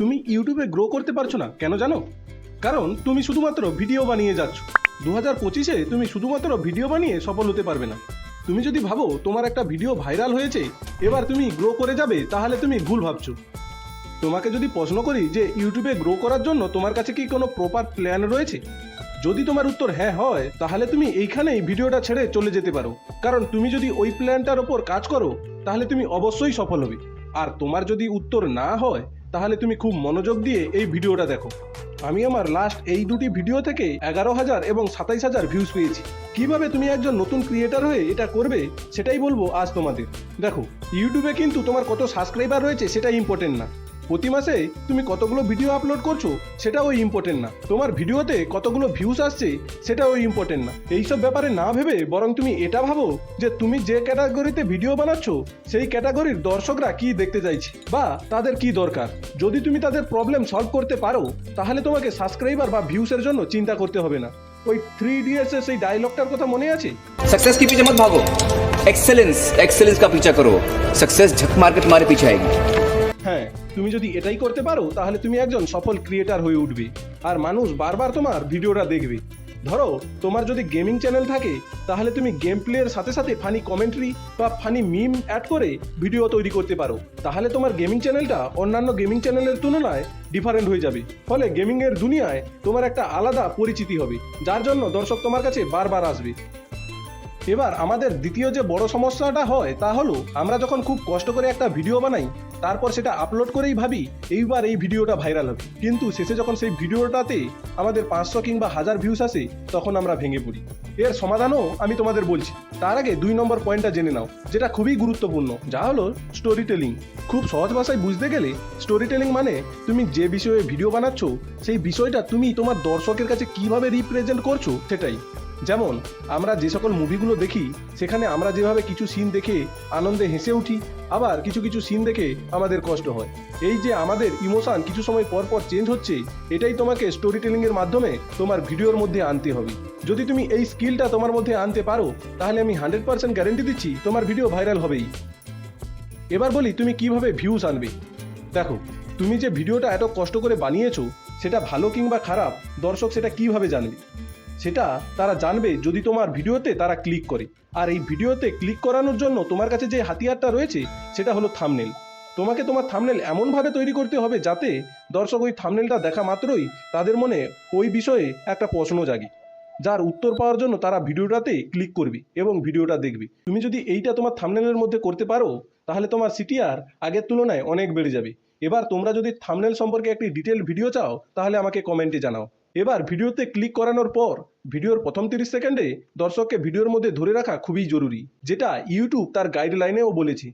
তুমি ইউটিউবে গ্রো করতে পারছ না, কেন জানো? কারণ তুমি শুধুমাত্র ভিডিও বানিয়ে যাচ্ছ। দু হাজার পঁচিশে তুমি শুধুমাত্র ভিডিও বানিয়ে সফল হতে পারবে না। তুমি যদি ভাবো তোমার একটা ভিডিও ভাইরাল হয়েছে, এবার তুমি গ্রো করে যাবে, তাহলে তুমি ভুল ভাবছ। তোমাকে যদি প্রশ্ন করি যে ইউটিউবে গ্রো করার জন্য তোমার কাছে কি কোনো প্রপার প্ল্যান রয়েছে? যদি তোমার উত্তর হ্যাঁ হয়, তাহলে তুমি এইখানেই ভিডিওটা ছেড়ে চলে যেতে পারো। কারণ তুমি যদি ওই প্ল্যানটার ওপর কাজ করো, তাহলে তুমি অবশ্যই সফল হবে। আর তোমার যদি উত্তর না হয় তাহলে তুমি খুব মনোযোগ দিয়ে এই ভিডিওটা দেখো। আমি আমার লাস্ট এই দুটি ভিডিও থেকে এগারো হাজার এবং সাতাইশ হাজার ভিউজ পেয়েছি। কীভাবে তুমি একজন নতুন ক্রিয়েটার হয়ে এটা করবে, সেটাই বলব আজ তোমাদের। দেখো ইউটিউবে কিন্তু তোমার কত সাবস্ক্রাইবার রয়েছে সেটা ইম্পর্টেন্ট না। প্রতি মাসে তুমি কতগুলো ভিডিও আপলোড করছো সেটাও ইম্পর্টেন্ট না তোমার ভিডিওতে কতগুলো ভিউজ আসছে সেটাও ইম্পর্টেন্ট না এইসব ব্যাপারে না ভেবে বরং তুমি এটা ভাবো যে তুমি যে ক্যাটাগরিতে ভিডিও বানাচ্ছ সেই ক্যাটাগরির দর্শকরা কি দেখতে চাইছে বা তাদের কি দরকার যদি তুমি তাদের প্রবলেম সলভ করতে পারো তাহলে তোমাকে সাবস্ক্রাইবার বা ভিউসের জন্য চিন্তা করতে হবে না ওই থ্রি ইডিয়টস এর সেই ডায়লগটার কথা মনে আছে सक्सेस के पीछे मत भागो एक्सेलेंस एक्सेलेंस का पीछा करो सक्सेस झक मार के तुम्हारे पीछे आएगी হ্যাঁ তুমি যদি এটাই করতে পারো, তাহলে তুমি একজন সফল ক্রিয়েটার হয়ে উঠবে। আর মানুষ বারবার তোমার ভিডিওটা দেখবে। ধরো, তোমার যদি গেমিং চ্যানেল থাকে, তাহলে তুমি গেম প্লের সাথে সাথে ফানি কমেন্ট্রি বা ফানি মিম অ্যাড করে ভিডিও তৈরি করতে পারো। তাহলে তোমার গেমিং চ্যানেলটা অন্যান্য গেমিং চ্যানেলের তুলনায় ডিফারেন্ট হয়ে যাবে। ফলে গেমিংয়ের দুনিয়ায় তোমার একটা আলাদা পরিচিতি হবে, যার জন্য দর্শক তোমার কাছে বারবার আসবে। এবার আমাদের দ্বিতীয় যে বড় সমস্যাটা হয় তা হলো, আমরা যখন খুব কষ্ট করে একটা ভিডিও বানাই, তারপর সেটা আপলোড করেই ভাবি, এইবার এই ভিডিওটা ভাইরাল হবে। কিন্তু শেষে যখন সেই ভিডিওটাতে আমাদের পাঁচশো কিংবা হাজার ভিউস আসে, তখন আমরা ভেঙে পড়ি। এর সমাধানও আমি তোমাদের বলছি। তার আগে দুই নম্বর পয়েন্টটা জেনে নাও, যেটা খুবই গুরুত্বপূর্ণ। যা হলো স্টোরি টেলিং খুব সহজ ভাষায় বুঝতে গেলে স্টোরি টেলিং মানে তুমি যে বিষয়ে ভিডিও বানাচ্ছ, সেই বিষয়টা তুমি তোমার দর্শকের কাছে কীভাবে রিপ্রেজেন্ট করছ, সেটাই। যেমন, আমরা যে সকল মুভিগুলো দেখি, সেখানে আমরা যেভাবে কিছু সিন দেখে আনন্দে হেসে উঠি, আবার কিছু কিছু সিন দেখে আমাদের কষ্ট হয়। এই যে আমাদের ইমোশন কিছু সময় পর পর চেঞ্জ হচ্ছে, এটাই তোমাকে স্টোরি টেলিং এর মাধ্যমে তোমার ভিডিওর মধ্যে আনতে হবে। যদি তুমি এই স্কিলটা তোমার মধ্যে আনতে পারো, তাহলে আমি হান্ড্রেড পার্সেন্ট গ্যারেন্টি দিচ্ছি তোমার ভিডিও ভাইরাল হবেই। এবার বলি, তুমি কীভাবে ভিউজ আনবে? দেখো, তুমি যে ভিডিওটা এত কষ্ট করে বানিয়েছো, সেটা ভালো কিংবা খারাপ, দর্শক সেটা কীভাবে জানবে? সেটা তারা জানবে যদি তোমার ভিডিওতে তারা ক্লিক করে। আর এই ভিডিওতে ক্লিক করানোর জন্য তোমার কাছে যে হাতিয়ারটা রয়েছে, সেটা হলো থামনেল তোমাকে তোমার থামনেল এমনভাবে তৈরি করতে হবে যাতে দর্শক ওই থামনেলটা দেখা মাত্রই তাদের মনে ওই বিষয়ে একটা প্রশ্ন জাগে, যার উত্তর পাওয়ার জন্য তারা ভিডিওটাতে ক্লিক করবে এবং ভিডিওটা দেখবে। তুমি যদি এইটা তোমার থামনেলের মধ্যে করতে পারো, তাহলে তোমার সিটিআর আগের তুলনায় অনেক বেড়ে যাবে। এবার তোমরা যদি থামনেল সম্পর্কে একটি ডিটেল ভিডিও চাও, তাহলে আমাকে কমেন্টে জানাও। এবার ভিডিওতে ক্লিক করানোর পর ভিডিওর প্রথম তিরিশ সেকেন্ডে দর্শককে ভিডিওর মধ্যে ধরে রাখা খুবই জরুরি, যেটা ইউটিউব তার গাইডলাইনেও বলেছে।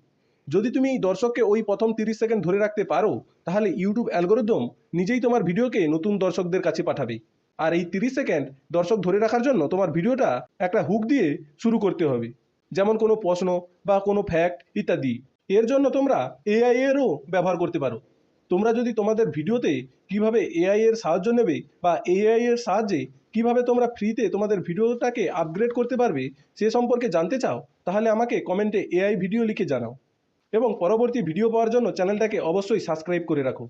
যদি তুমি দর্শককে ওই প্রথম তিরিশ সেকেন্ড ধরে রাখতে পারো, তাহলে ইউটিউব অ্যালগোরিদম নিজেই তোমার ভিডিওকে নতুন দর্শকদের কাছে পাঠাবে। আর এই তিরিশ সেকেন্ড দর্শক ধরে রাখার জন্য তোমার ভিডিওটা একটা হুক দিয়ে শুরু করতে হবে। যেমন কোনো প্রশ্ন বা কোনো ফ্যাক্ট ইত্যাদি। এর জন্য তোমরা এআই এরও ব্যবহার করতে পারো। তোমরা যদি তোমাদের ভিডিওতে কীভাবে এআই এর সাহায্য নেবে বা এআই এর সাহায্যে কীভাবে তোমরা ফ্রিতে তোমাদের ভিডিওটাকে আপগ্রেড করতে পারবে সে সম্পর্কে জানতে চাও, তাহলে আমাকে কমেন্টে এআই ভিডিও লিখে জানাও। এবং পরবর্তী ভিডিও পাওয়ার জন্য চ্যানেলটাকে অবশ্যই সাবস্ক্রাইব করে রাখো।